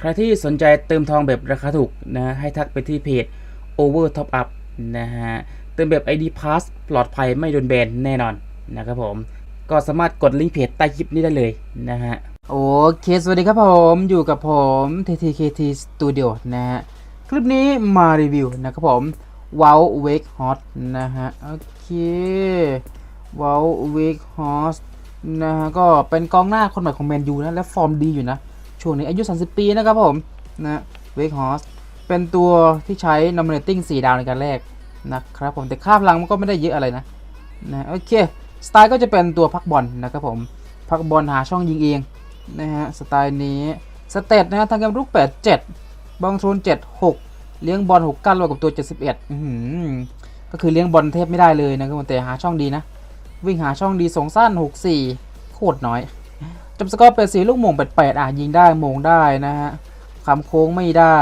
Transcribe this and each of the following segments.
ใครที่สนใจเติมทองแบบราคาถูกนะให้ทักไปที่เพจ Over Top Up นะฮะเติมแบบ ID Pass ปลอดภัยไม่โดนแบนแน่นอนนะครับผม ก็สามารถกดลิงก์เพจใต้คลิปนี้ได้เลยนะฮะโอเค สวัสดีครับผมอยู่กับผม TTKT Studio นะฮะ คลิปนี้มารีวิวนะครับผม Wow Wake Hot นะฮะ โอเค Wow Wake Hot นะฮะ ก็เป็นกองหน้าคนใหม่ของแมนยูนะ และฟอร์มดีอยู่นะ ช่วงนี้อายุ 30 ปีนะครับผมนะเวกฮอสเป็นตัวที่ใช้ nominating 4 ดาวในการแรกนะครับผมแต่ค่าพลังมันก็ไม่ได้เยอะอะไรนะนะโอเคสไตล์ก็จะเป็นตัวพักบอลนะครับผมพักบอลหาช่องยิงเองนะฮะสไตล์นี้สเตตนะฮะทางเกมรุก87บอลโทน76 เลี้ยงบอล6กันรวมกับตัว 71อื้อหือก็คือเลี้ยงบอลเทพไม่ได้เลยนะครับผมแต่หาช่องดีนะ วิ่งหาช่องดีส่งสั้น 64 โคตรน้อย จบสกอร์เป็นสีลูกมง88อะยิงได้มงได้นะฮะคำโค้งไม่ได้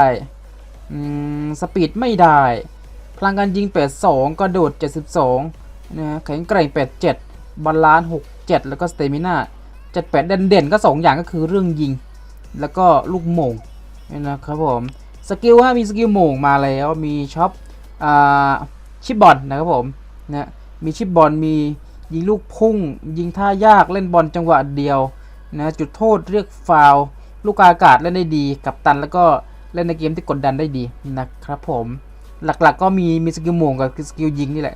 อสปีดไม่ได้ พลังการยิง 82 กระโดด 72นะฮะแข็งแกร่ง 87 บาลานซ์ 67 แล้วก็สเตมิน่า78 เด่นเด่นๆก็ 2 อย่างก็คือเรื่องยิง แล้วก็ลูกโมงนี่นะครับผม สกิลฮะมีสกิลโมงมาแล้วมีช็อปอชิปบอลนะครับผมนะมีชิปบอลมี ยิงลูกพุ่ง ยิงท่ายากเล่นบอลจังหวะเดียวนะจุดโทษเรียกฟาวล์ลูกอากาศเล่นได้ดี กับตันแล้วก็เล่นในเกมที่กดดันได้ดีนะครับผมหลักๆกก็มีมีสกิลโมงกับสกิลยิงนี่แหละ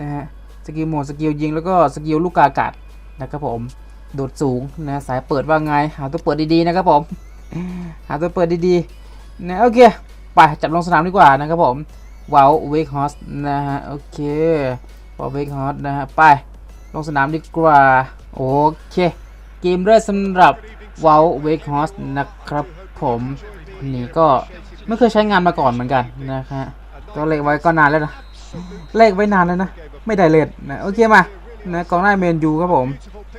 นะฮะสกิลโมงสกิลยิงแล้วก็สกิลลูกอากาศนะครับผมโดดสูงนะสายเปิดว่าไงหาตัวเปิดดีๆนะครับผมหาตัวเปิดดีๆนะโอเคไปจับลงสนามดีกว่านะครับผมว้าวเวกฮอสนะฮะโอเคว้าวเวกฮอสนะฮะไป ลงสนามดีกว่า โอเค เกมแรกสำหรับ w o w w a k e h o r s e นะครับผมคนนี้ก็ไม่เคยใช้งานมาก่อนเหมือนกันนะฮะก็เล็กไว้ก็นานแล้วนะ เลขไว้นานแล้วนะ ไม่ได้เลทนะโอเคมานะกองหน้าเมนยูครับผม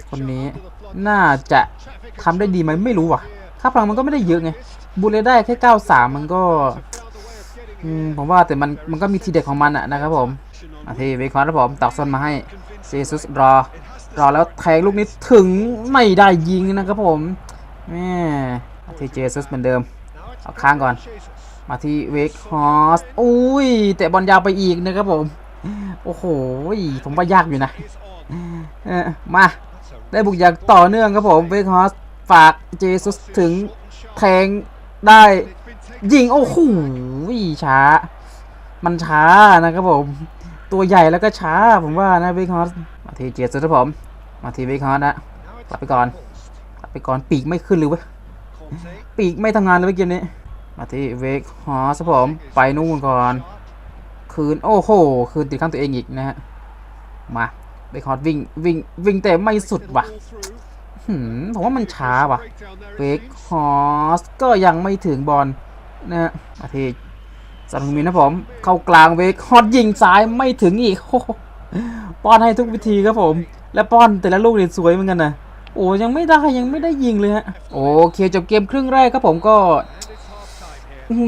คนนี้น่าจะทำได้ดีไหมไม่รู้ว่ะค่าพลังมันก็ไม่ได้เยอะไงบูเลได้แค่93มันก็ผมว่าแต่มันมันก็มีทีเด็ดของมันอะนะครับผมมาทีเวคอนครับผมตักซอนมาให้ เซซุสรอ รอแล้วแทงลูกนี้ถึงไม่ได้ยิงนะครับผมแม่ที่เจซุสเหมือนเดิม เอาค้างก่อน มาที่เวกฮอสอุ้ยแต่บอลยาวไปอีกนะครับผม โอ้โห ผมว่ายากอยู่นะมา ได้บุกอย่างต่อเนื่องครับผม เวกฮอสฝากเจซุสถึงแทงได้ยิง โอ้โหช้า มันช้านะครับผม ตัวใหญ่แล้วก็ช้าผมว่านะเวกฮอสมาทีเจซุสครับผม มาทีเวกฮอสนะกลับไปก่อนกลับไปก่อนปีกไม่ขึ้นเลยเว้ยปีกไม่ทำงานเลยเมื่อกี้นี้ มาที่เวกฮอสครับผม ไปนู่นก่อน คืน โอ้โห คืนติดข้างตัวเองอีกนะฮะ มาเวกฮอสวิ่งวิ่งวิ่งแต่ไม่สุดว่ะผมว่ามันช้าว่ะเวกฮอสก็ยังไม่ถึงบอลนะฮะมาที่ สันมินนะผม เข้ากลางเวกฮอสยิงซ้ายไม่ถึงอีกป้อนให้ทุกวิธีครับผม และป้อนแต่ละลูกเนี่ยสวยเหมือนกันนะโอ้ยังไม่ได้ยังไม่ได้ยิงเลยฮะโอเคจบเกมครึ่งแรกครับผมก็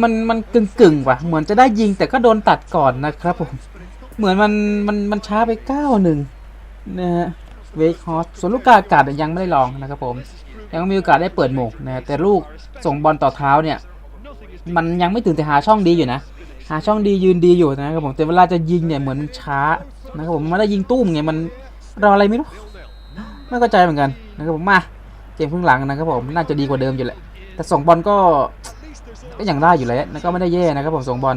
มันมันกึ่งกึ่งว่ะ เหมือนจะได้ยิงแต่ก็โดนตัดก่อนนะครับผม เหมือนมันมันมันช้าไปก้าวหนึ่งนะฮะเวกฮอสส่วนลูกกาอากาศยังไม่ได้ลองนะครับผม ยังมีโอกาสได้เปิดหมกนะแต่ลูกส่งบอลต่อเท้าเนี่ย มันยังไม่ถึงแต่หาช่องดีอยู่นะ หาช่องดียืนดีอยู่นะครับผมแต่เวลาจะยิงเนี่ยเหมือนช้านะครับผมมันได้ยิงตุ้มไงมันรออะไรไม่รู้ไม่เข้าใจเหมือนกันนะครับผมมาเกมครึ่งหลังนะครับผมน่าจะดีกว่าเดิมอยู่แหละแต่ส่งบอลก็ก็ยังได้อยู่แล้วนะก็ไม่ได้แย่นะครับผมส่งบอล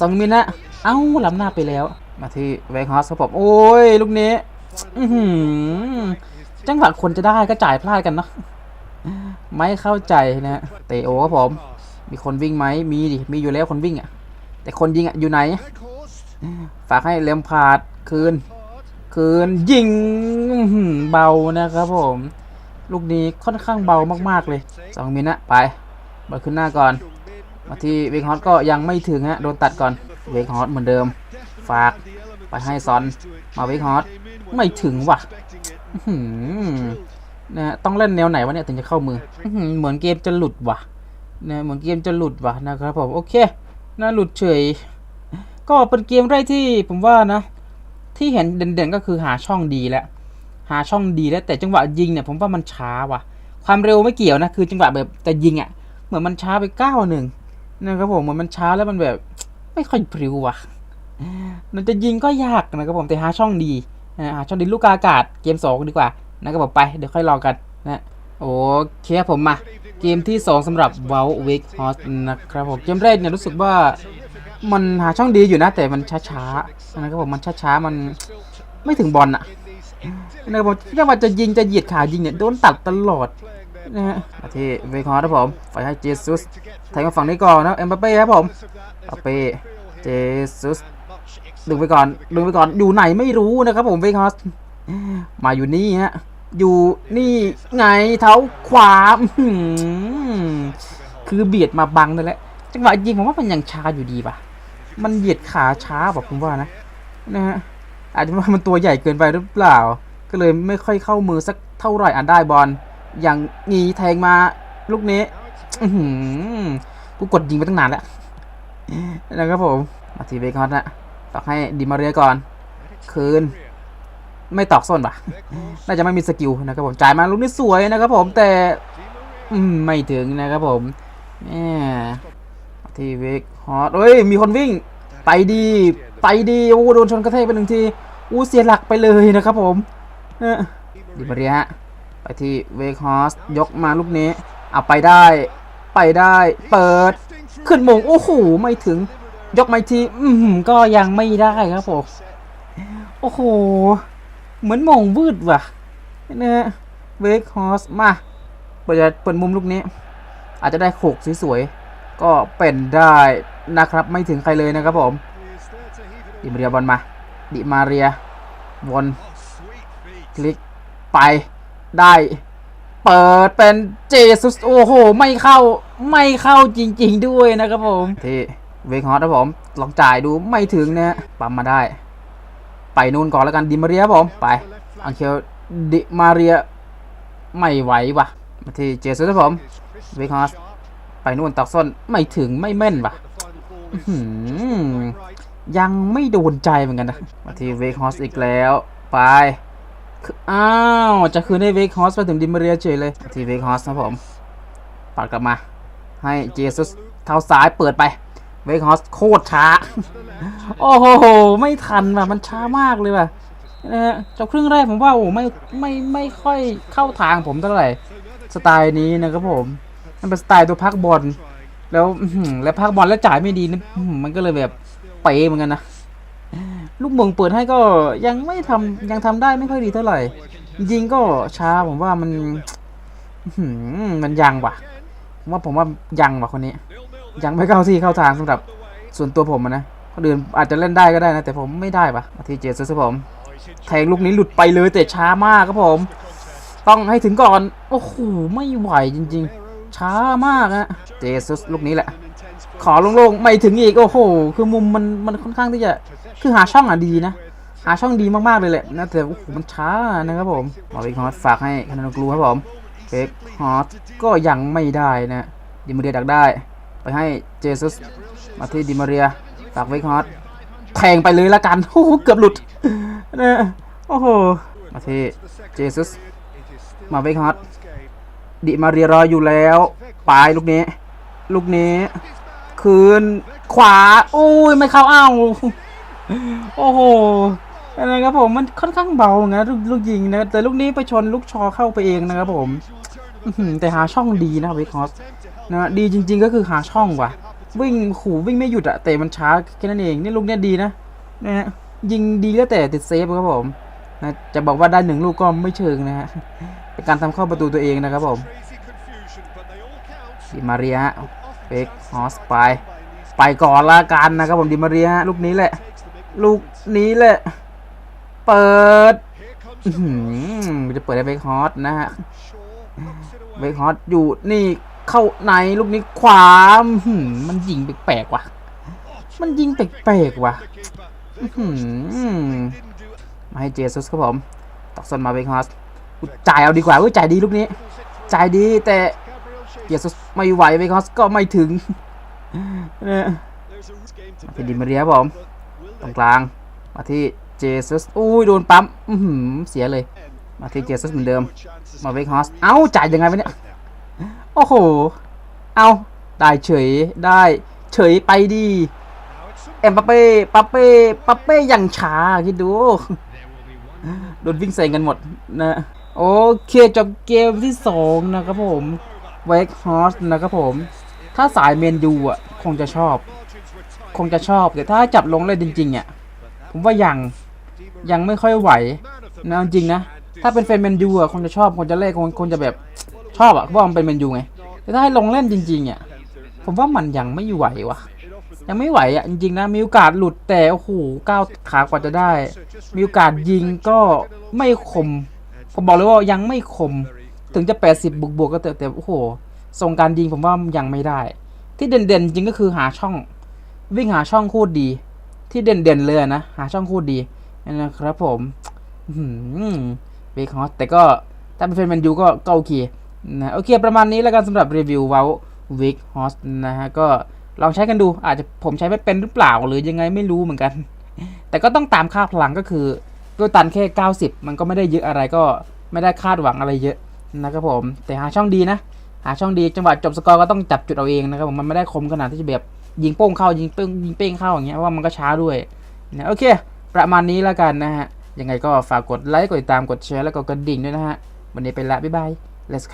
สองมินนะเอ้าล้ำหน้าไปแล้ว มาที่เวกฮอสครับผมโอ้ยลูกนี้อือหือจังหวะคนจะได้ก็จ่ายพลาดกันเนาะไม่เข้าใจนะเตโอครับผม มีคนวิ่งไหมมีดิ มีอยู่แล้วคนวิ่งอะ แต่คนยิงอะอยู่ไหน ฝากให้เลมพาดคืน คืนยิงเบานะครับผม ลูกนี้ค่อนข้างเบามากๆเลยสองมินะไปบอลขึ้นหน้าก่อน มาที่เวกฮอตก็ยังไม่ถึงฮะ โดนตัดก่อน เวกฮอตเหมือนเดิม ฝากไปให้ซอน มาเวกฮอตไม่ถึงว่ะนะต้องเล่นแนวไหนวะเนี่ยถึงจะเข้ามือ เหมือนเกมจะหลุดว่ะ นะเหมือนเกมจะหลุดวะนะครับผมโอเคน่าหลุดเฉย ก็เป็นเกมแรกที่ผมว่านะ ที่เห็นเด่นๆก็คือหาช่องดีแล้วหาช่องดีแล้วแต่จังหวะยิงเนี่ยผมว่ามันช้าว่ะ ความเร็วไม่เกี่ยวนะคือจังหวะแบบจะยิงอะเหมือนมันช้าไปก้าวหนึ่งนะครับผมเหมือนมันช้าแล้วมันแบบ ไม่ค่อยพริ้วว่ะมันจะยิงก็ยากนะครับผมแต่หาช่องดีหาช่องดีลูกอากาศเกมสองดีกว่านะครับผมไปเดี๋ยวค่อยลองกันนะโอเคผมมา เกมที่ 2สำหรับ w o w w i k h o s นะครับผมเกมแรกเนี่ยรู้สึกว่ามันหาช่องดีอยู่นะแต่มันช้าๆนะครับผมมันช้าๆมันไม่ถึงบอลอะนะครับผมถ้าว่าจะยิงจะเหยียดขายิงเนี่ยโดนตัดตลอดนะฮะที่เวคฮอสครับผมไปให้เจซุสแทงมาฝั่งนี้ก่อนนะเอ็มบัปเป้ครับผมบัปเป้เจซุสดึงไปก่อนดึงไปก่อนอยู่ไหนไม่รู้นะครับผมเวคฮอสมาอยู่นี่ฮะ อยู่นี่ไงเท้าขวาคือเบียดมาบังนั่นแหละจังหวะยิงผมว่ามันยังช้าอยู่ดีป่ะ มันเหยียดขาช้าแบบผมว่านะนะฮะอาจจะว่ามันตัวใหญ่เกินไปหรือเปล่า ก็เลยไม่ค่อยเข้ามือสักเท่าไหร่อะได้บอลอย่างงีแทงมาลูกนี้กูกดยิงไปตั้งนานแล้วนะครับผมมาทีเบคอนนะฝากให้ดิมาเรียก่อน คืน ไม่ตอกส้นปะน่าจะไม่มีสกิลนะครับผมจ่ายมาลูกนี้สวยนะครับผมแต่ไม่ถึงนะครับผมแหมที่เวกฮอตเอ้ยมีคนวิ่งไปดีไปดีโอ้โดนชนกระแทกไปหนึ่งทีอู้เสียหลักไปเลยนะครับผมดิมาเรียฮะไปที่เวกฮอสยกมาลูกนี้เอาไปได้ ไปได้เปิดขึ้นมงโอ้โหไม่ถึงยกมาทีอืมก็ยังไม่ได้ครับผมโอ้โห เหมือนมองวืดว่ะนะฮะเวกฮอสมาเปิดเปิดมุมลูกนี้ อาจจะได้โขกสวยๆก็เป็นได้นะครับไม่ถึงใครเลยนะครับผมดิมาเรียบอลมา ดิมาเรียวนคลิกไปได้เปิดเป็นเจสุสโอ้โห ไม่เข้าไม่เข้าจริง ๆ ด้วยนะครับผมที่เวกฮอสครับผมลองจ่ายดูไม่ถึงนะฮะปั๊มมาได้ ไปนู่นก่อนแล้วกันดิมาเรียผมไปอังเคลดิมาเรียไม่ไหวว่ะมาที่เจสุสครับผมเวกฮอสไปนู่นตักส้นไม่ถึงไม่แม่นว่ะยังไม่โดนใจเหมือนกันนะมาที่เวกฮอสอีกแล้วไปอ้าวจะคืนให้เวกฮอสไปถึงดิมาเรียเฉยเลยมาที่เวกฮอสครับผมปัดกลับมา ให้เจสุสเท้าซ้ายเปิดไป เวกฮอสโคตรช้า โอ้โห ไม่ทันว่ะ มันช้ามากเลยว่ะนะฮะจบครึ่งแรกผมว่าโอ้ไม่ไม่ไม่ค่อยเข้าทางผมเท่าไหร่ สไตล์นี้นะครับผม มันเป็นสไตล์ตัวพักบอล แล้วอื้อหือแล้วพักบอลแล้วจ่ายไม่ดีนะอื้อหือมันก็เลยแบบเป๋เหมือนกันนะ ลูกมงเปิดให้ก็ยังไม่ทำยังทำได้ไม่ค่อยดีเท่าไหร่ ยิงก็ช้าผมว่ามันอื้อหือมันยังว่ะผมว่าผมว่ายังว่ะคนนี้ ยังไม่เข้าที่เข้าทางสำหรับส่วนตัวผมอะนะ คนอื่นอาจจะเล่นได้ก็ได้นะ แต่ผมไม่ได้ปะมาที่เจสครับผม แทงลูกนี้หลุดไปเลยแต่ช้ามากครับผม ต้องให้ถึงก่อน โอ้โห ไม่ไหวจริง ๆ ช้ามากฮะเจสุสลูกนี้แหละ ขอโล่งๆไม่ถึงอีก โอ้โห คือมุมมันมันค่อนข้างที่จะ คือหาช่องอะดีนะหาช่องดีมากๆเลยแหละนะแต่โอ้โหมันช้านะครับผมมาวิกฮอตฝากให้คานาโกลูครับผมเฟกฮอตก็ยังไม่ได้นะดิมาเรียดักได้ ไปให้เจสุสมาที่ดิมาเรีย ฝากเวกฮอตแทงไปเลยละกันโอ้โหเกือบหลุดนะโอ้โห มาที่เจสุสมาเวกฮอตดิมาเรียรออยู่แล้วปลายลูกนี้ ลูกนี้ คืนขวาโอ้ยไม่เข้าอ้าวโอ้โหอะไรครับผมมันค่อนข้างเบาเหมือนะลูกลูกยิงนะแต่ลูกนี้ไปชนลูกชอเข้าไปเองนะครับผมแต่หาช่องดีนะเวกฮอสนะดีจริง ๆ ก็คือหาช่องว่ะ วิ่งขู่วิ่งไม่หยุดอะแต่มันช้าแค่นั้นเองนี่ลูกเนี้ยดีนะนะฮะยิงดีก็แต่ติดเซฟครับผมนะจะบอกว่าได้หนึ่งลูกก็ไม่เชิงนะฮะเป็นการทำเข้าประตูตัวเองนะครับผมดิมาเรียเบกฮอสไปไปก่อนละกันนะครับผมดิมาเรียลูกนี้แหละ ลูกนี้แหละ เปิดจะเปิดให้เบกฮอสนะฮะเบกฮอสอยู่นี่ เข้าในลูกนี้ขวาอื้อหือมันยิงแปลกๆว่ะ มันยิงแปลกๆว่ะมาให้เจสุสครับผมตักซอนมาเบกฮอสจ่ายเอาดีกว่าเว้ยจ่ายดีลูกนี้ จ่ายดีแต่เจสุสไม่ไหวเบกฮอสก็ไม่ถึงเนี่ยมาที่ดิมาเรียครับผมตรงกลาง มาที่เจสุสอุ้ยโดนปั๊มเสียเลย มาที่เจสุสเหมือนเดิม มาเบกฮอสเอ้าจ่ายยังไงวะเนี่ย โอ้โห เอาได้เฉยได้เฉยไปดีเอ็มปัปเป้ปัปเป้ปัปเป้ย่างช้าคิดดูโดนวิ่งใส่กันหมดนะโอเคจบเกมที่สองนะครับผมเวกฮอสนะครับผม ถ้าสายเมนยูอะ คงจะชอบ คงจะชอบ แต่ถ้าจับลงเลยจริงๆอะผมว่ายังยังไม่ค่อยไหวนะจริงนะ ถ้าเป็นแฟนแมนยูอะ คงจะชอบ คงจะเล่คงคงจะแบบ ชอบอะเพราะว่ามันเป็นแมนยูไงแต่ถ้าให้ลงเล่นจริงๆอะผมว่ามันยังไม่ไหววะยังไม่ไหวอะจริงๆนะมีโอกาสหลุดแต่โอ้โหก้าวขากว่าจะได้ มีโอกาสยิงก็ไม่คม ผมบอกเลยว่ายังไม่คม ถึงจะ 80 บวกบวกๆก็เถอะแต่โอ้โหทรงการยิงผมว่ายังไม่ได้ ที่เด่นๆจริงก็คือหาช่อง วิ่งหาช่องคตรดี ที่เด่นๆเลยนะหาช่องคตรดีนะครับผมเบคฮอสแต่ก็ถ้าเป็นแฟนแมนยูก็ก็โอเค นะโอเคประมาณนี้แล้วกันสำหรับรีวิวเวลวิกฮอสนะฮะก็ลองใช้กันดู อาจจะผมใช้ไม่เป็นหรือเปล่าหรือยังไงไม่รู้เหมือนกัน แต่ก็ต้องตามค่าพลังก็คือด้วยตันแค่ 90 มันก็ไม่ได้เยอะอะไรก็ไม่ได้คาดหวังอะไรเยอะนะครับผม แต่หาช่องดีนะ หาช่องดีจังหวะจบสกอร์ก็ต้องจับจุดเอาเองนะครับผมมันไม่ได้คมขนาดที่จะแบบยิงโป้งเข้ายิงเป้งยิงเป้งเข้าอย่างเงี้ยว่ามันก็ช้าด้วยนะโอเค ประมาณนี้แล้วกันนะฮะยังไงก็ฝากกดไลค์กดติดตามกดแชร์แล้วก็กดกระดิ่งด้วยนะฮะวันนี้ไปละบ๊ายบาย let's